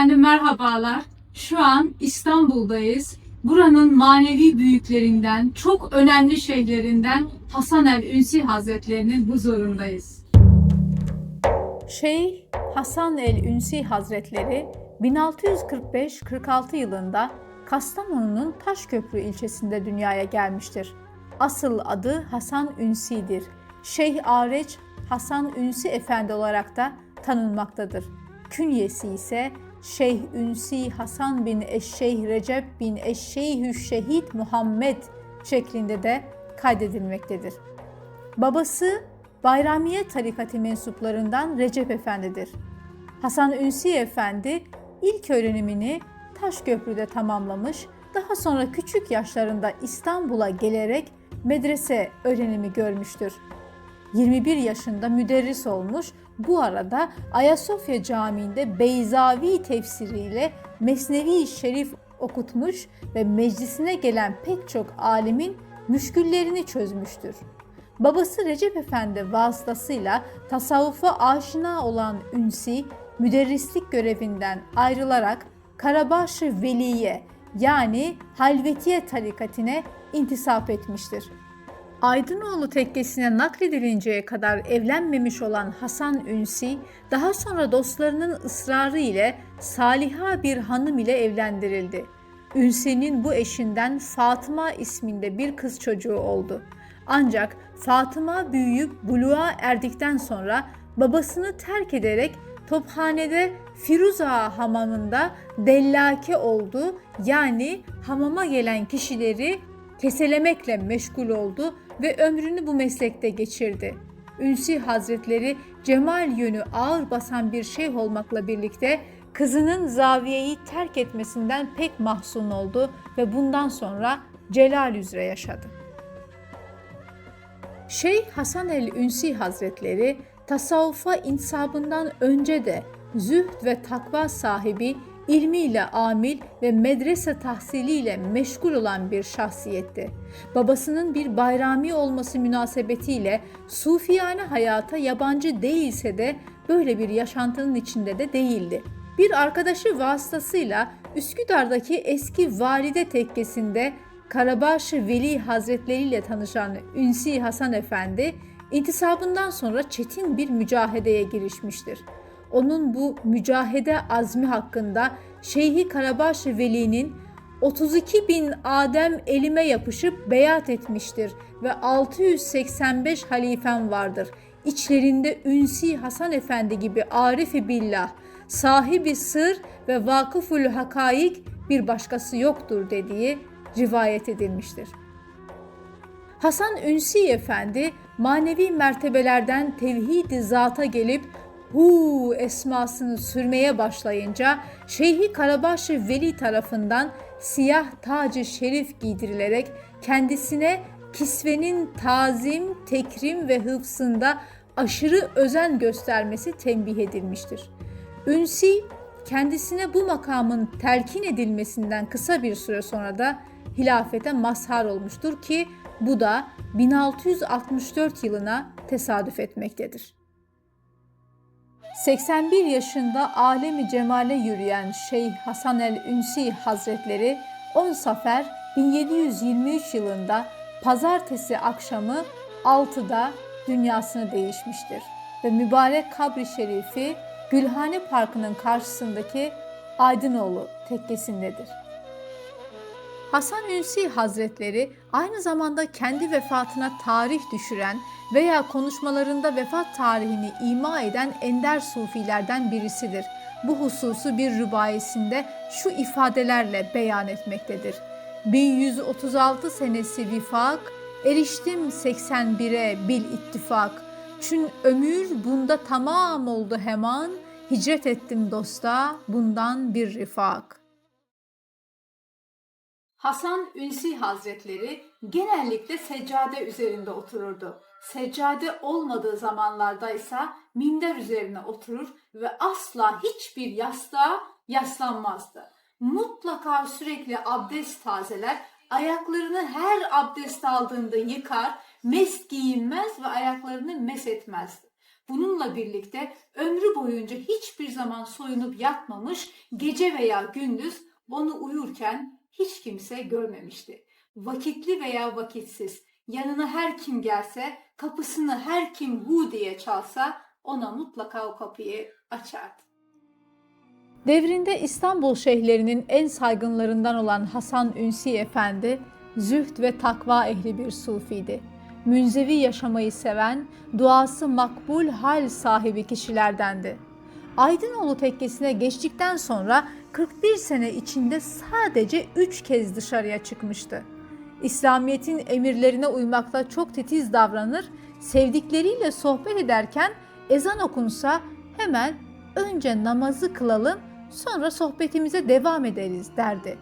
Efendim merhabalar. Şu an İstanbul'dayız. Buranın manevi büyüklerinden, çok önemli şeylerinden Hasan el Ünsi Hazretlerinin huzurundayız. Şeyh Hasan el-Ünsi Hazretleri 1645-46 yılında Kastamonu'nun Taşköprü ilçesinde dünyaya gelmiştir. Asıl adı Hasan Ünsi'dir. Şeyh Areç Hasan Ünsi Efendi olarak da tanınmaktadır. Künyesi ise Şeyh Ünsi Hasan bin Eşşeyh Recep bin Eşşeyhü Şehit Muhammed şeklinde de kaydedilmektedir. Babası Bayramiye tarikatı mensuplarından Recep Efendi'dir. Hasan Ünsi Efendi ilk öğrenimini Taşköprü'de tamamlamış, daha sonra küçük yaşlarında İstanbul'a gelerek medrese öğrenimi görmüştür. 21 yaşında müderris olmuş, bu arada Ayasofya Camii'nde Beyzavi tefsiriyle Mesnevi Şerif okutmuş ve meclisine gelen pek çok alimin müşküllerini çözmüştür. Babası Recep Efendi vasıtasıyla tasavvufa aşina olan Ünsi, müderrislik görevinden ayrılarak Karabaşı Veliye yani Halvetiye tarikatine intisap etmiştir. Aydınoğlu tekkesine nakledilinceye kadar evlenmemiş olan Hasan Ünsi, daha sonra dostlarının ısrarı ile Saliha bir hanım ile evlendirildi. Ünsi'nin bu eşinden Fatıma isminde bir kız çocuğu oldu. Ancak Fatıma büyüyüp buluğa erdikten sonra babasını terk ederek Tophane'de Firuza hamamında dellake oldu. Yani hamama gelen kişileri keselemekle meşgul oldu ve ömrünü bu meslekte geçirdi. Ünsi Hazretleri cemal yönü ağır basan bir şeyh olmakla birlikte kızının zaviyeyi terk etmesinden pek mahzun oldu ve bundan sonra celal üzere yaşadı. Şeyh Hasan el Ünsi Hazretleri tasavvufa insabından önce de zühd ve takva sahibi, ilmiyle amil ve medrese tahsiliyle meşgul olan bir şahsiyetti. Babasının bir bayrami olması münasebetiyle sufiyane hayata yabancı değilse de böyle bir yaşantının içinde de değildi. Bir arkadaşı vasıtasıyla Üsküdar'daki eski valide tekkesinde Karabaşı Veli Hazretleri ile tanışan Ünsi Hasan Efendi, intisabından sonra çetin bir mücahedeye girişmiştir. Onun bu mücahede azmi hakkında Şeyhi Karabaşı Veli'nin 32 bin Adem elime yapışıp beyat etmiştir ve 685 halifem vardır. İçlerinde Ünsi Hasan Efendi gibi arifi billah, sahibi sır ve vakıful hakaik bir başkası yoktur dediği rivayet edilmiştir. Hasan Ünsi Efendi manevi mertebelerden tevhid-i zata gelip hu esmasını sürmeye başlayınca Şeyhi Karabaşı Veli tarafından siyah tacı şerif giydirilerek kendisine kisvenin tazim, tekrim ve hıfzında aşırı özen göstermesi tembih edilmiştir. Ünsi kendisine bu makamın telkin edilmesinden kısa bir süre sonra da hilafete mazhar olmuştur ki bu da 1664 yılına tesadüf etmektedir. 81 yaşında alemi cemale yürüyen Şeyh Hasan el Ünsi Hazretleri 10 Safer 1723 yılında pazartesi akşamı 6'da dünyasını değişmiştir ve mübarek kabri şerifi Gülhane Parkı'nın karşısındaki Aydınoğlu tekkesindedir. Hasan Ünsi Hazretleri aynı zamanda kendi vefatına tarih düşüren veya konuşmalarında vefat tarihini ima eden ender sufilerden birisidir. Bu hususu bir rübayesinde şu ifadelerle beyan etmektedir. 1136 senesi vifak, eriştim 81'e bil ittifak. Çün ömür bunda tamam oldu hemen, hicret ettim dosta bundan bir rifak.'' Hasan Ünsi Hazretleri genellikle seccade üzerinde otururdu. Seccade olmadığı zamanlarda ise minder üzerine oturur ve asla hiçbir yastığa yaslanmazdı. Mutlaka sürekli abdest tazeler, ayaklarını her abdest aldığında yıkar, mes giyinmez ve ayaklarını mes etmezdi. Bununla birlikte ömrü boyunca hiçbir zaman soyunup yatmamış, gece veya gündüz onu uyurken hiç kimse görmemişti. Vakitli veya vakitsiz, yanına her kim gelse, kapısını her kim hu diye çalsa ona mutlaka o kapıyı açardı. Devrinde İstanbul şeyhlerinin en saygınlarından olan Hasan Ünsi Efendi, zühd ve takva ehli bir sufiydi. Münzevi yaşamayı seven, duası makbul hal sahibi kişilerdendi. Aydınoğlu tekkesine geçtikten sonra 41 sene içinde sadece 3 kez dışarıya çıkmıştı. İslamiyet'in emirlerine uymakta çok titiz davranır, sevdikleriyle sohbet ederken ezan okunsa hemen önce namazı kılalım sonra sohbetimize devam ederiz derdi.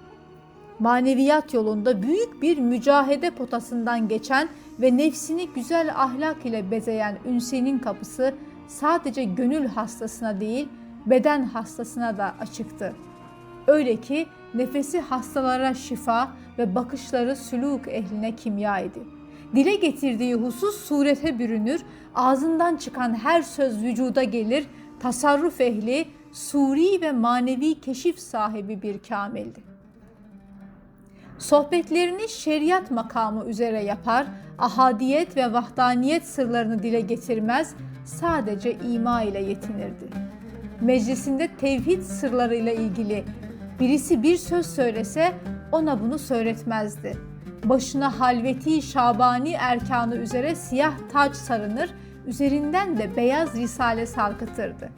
Maneviyat yolunda büyük bir mücahede potasından geçen ve nefsini güzel ahlak ile bezeyen Ünsi'nin kapısı sadece gönül hastasına değil beden hastasına da açıktı. Öyle ki nefesi hastalara şifa ve bakışları sülûk ehline kimya idi. Dile getirdiği husus surete bürünür, ağzından çıkan her söz vücuda gelir, tasarruf ehli, suri ve manevi keşif sahibi bir kamildi. Sohbetlerini şeriat makamı üzere yapar, ahadiyet ve vahdaniyet sırlarını dile getirmez, sadece ima ile yetinirdi. Meclisinde tevhid sırlarıyla ilgili birisi bir söz söylese ona bunu söyletmezdi. Başına halveti şabani erkanı üzere siyah taç sarınır, üzerinden de beyaz risale sarkıtırdı.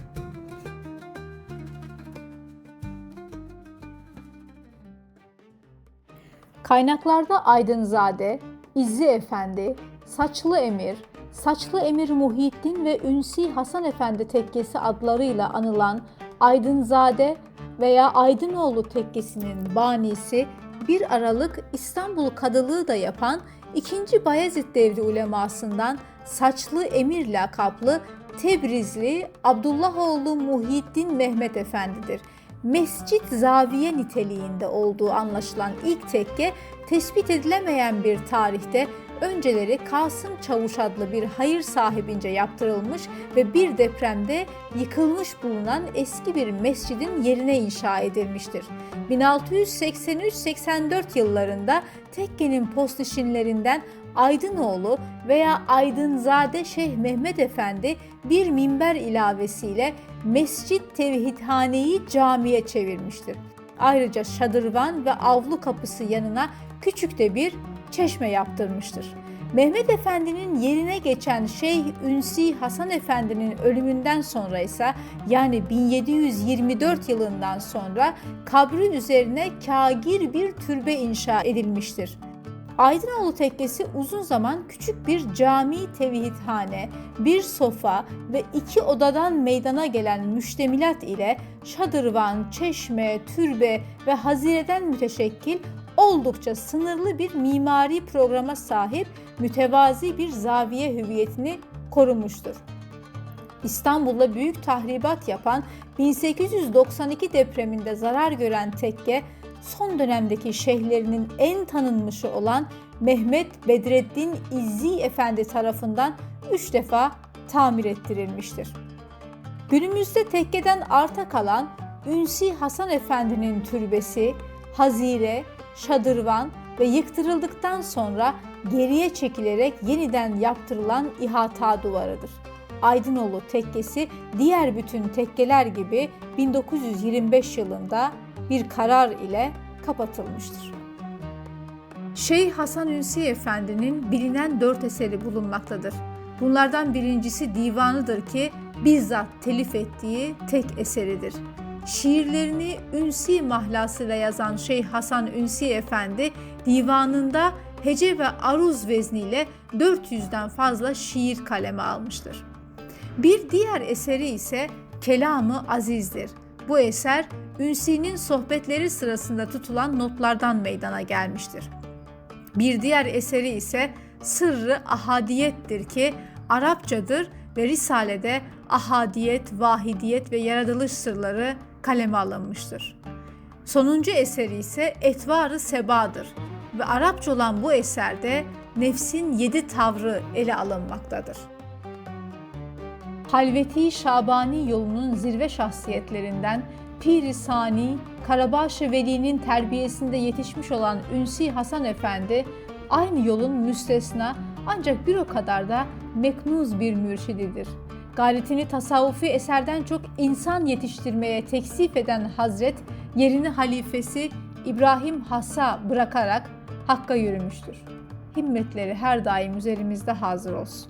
Kaynaklarda Aydınzade, İzzi Efendi, Saçlı Emir, Saçlı Emir Muhyiddin ve Ünsi Hasan Efendi tekkesi adlarıyla anılan Aydınzade veya Aydınoğlu tekkesinin banisi 1 Aralık İstanbul Kadılığı da yapan 2. Bayezid devri ulemasından Saçlı Emir lakaplı Tebrizli Abdullahoğlu Muhyiddin Mehmet Efendi'dir. Mescit zaviye niteliğinde olduğu anlaşılan ilk tekke tespit edilemeyen bir tarihte önceleri Kasım Çavuş adlı bir hayır sahibince yaptırılmış ve bir depremde yıkılmış bulunan eski bir mescidin yerine inşa edilmiştir. 1683-84 yıllarında tekkenin postişinlerinden Aydınoğlu veya Aydınzade Şeyh Mehmet Efendi bir minber ilavesiyle Mescit Tevhidhaneyi camiye çevirmiştir. Ayrıca şadırvan ve avlu kapısı yanına küçük de bir çeşme yaptırmıştır. Mehmet Efendi'nin yerine geçen Şeyh Ünsi Hasan Efendi'nin ölümünden sonra ise yani 1724 yılından sonra kabri üzerine kagir bir türbe inşa edilmiştir. Aydınoğlu Tekkesi uzun zaman küçük bir cami tevhidhane, bir sofa ve iki odadan meydana gelen müştemilat ile şadırvan, çeşme, türbe ve hazireden müteşekkil oldukça sınırlı bir mimari programa sahip mütevazi bir zaviye hüviyetini korumuştur. İstanbul'da büyük tahribat yapan 1892 depreminde zarar gören tekke son dönemdeki şeyhlerinin en tanınmışı olan Mehmet Bedreddin İzzi Efendi tarafından üç defa tamir ettirilmiştir. Günümüzde tekkeden arta kalan Ünsi Hasan Efendi'nin türbesi, hazire, şadırvan ve yıktırıldıktan sonra geriye çekilerek yeniden yaptırılan ihata duvarıdır. Aydınoğlu tekkesi diğer bütün tekkeler gibi 1925 yılında bir karar ile kapatılmıştır. Şeyh Hasan Ünsi Efendi'nin bilinen dört eseri bulunmaktadır. Bunlardan birincisi divanıdır ki bizzat telif ettiği tek eseridir. Şiirlerini Ünsi mahlasıyla yazan Şeyh Hasan Ünsi Efendi divanında hece ve aruz vezniyle 400'den fazla şiir kaleme almıştır. Bir diğer eseri ise Kelamı Aziz'dir. Bu eser Ünsi'nin sohbetleri sırasında tutulan notlardan meydana gelmiştir. Bir diğer eseri ise Sırrı Ahadiyet'tir ki Arapçadır ve Risale'de ahadiyet, vahidiyet ve yaratılış sırları kaleme alınmıştır. Sonuncu eseri ise Etvarı Seba'dır ve Arapça olan bu eserde nefsin yedi tavrı ele alınmaktadır. Halveti Şabani yolunun zirve şahsiyetlerinden Pir-i Sani, Karabaş-ı Veli'nin terbiyesinde yetişmiş olan Ünsi Hasan Efendi, aynı yolun müstesna ancak bir o kadar da meknuz bir mürşididir. Gayretini tasavvufi eserden çok insan yetiştirmeye teksif eden Hazret, yerini halifesi İbrahim Has'a bırakarak Hakk'a yürümüştür. Himmetleri her daim üzerimizde hazır olsun.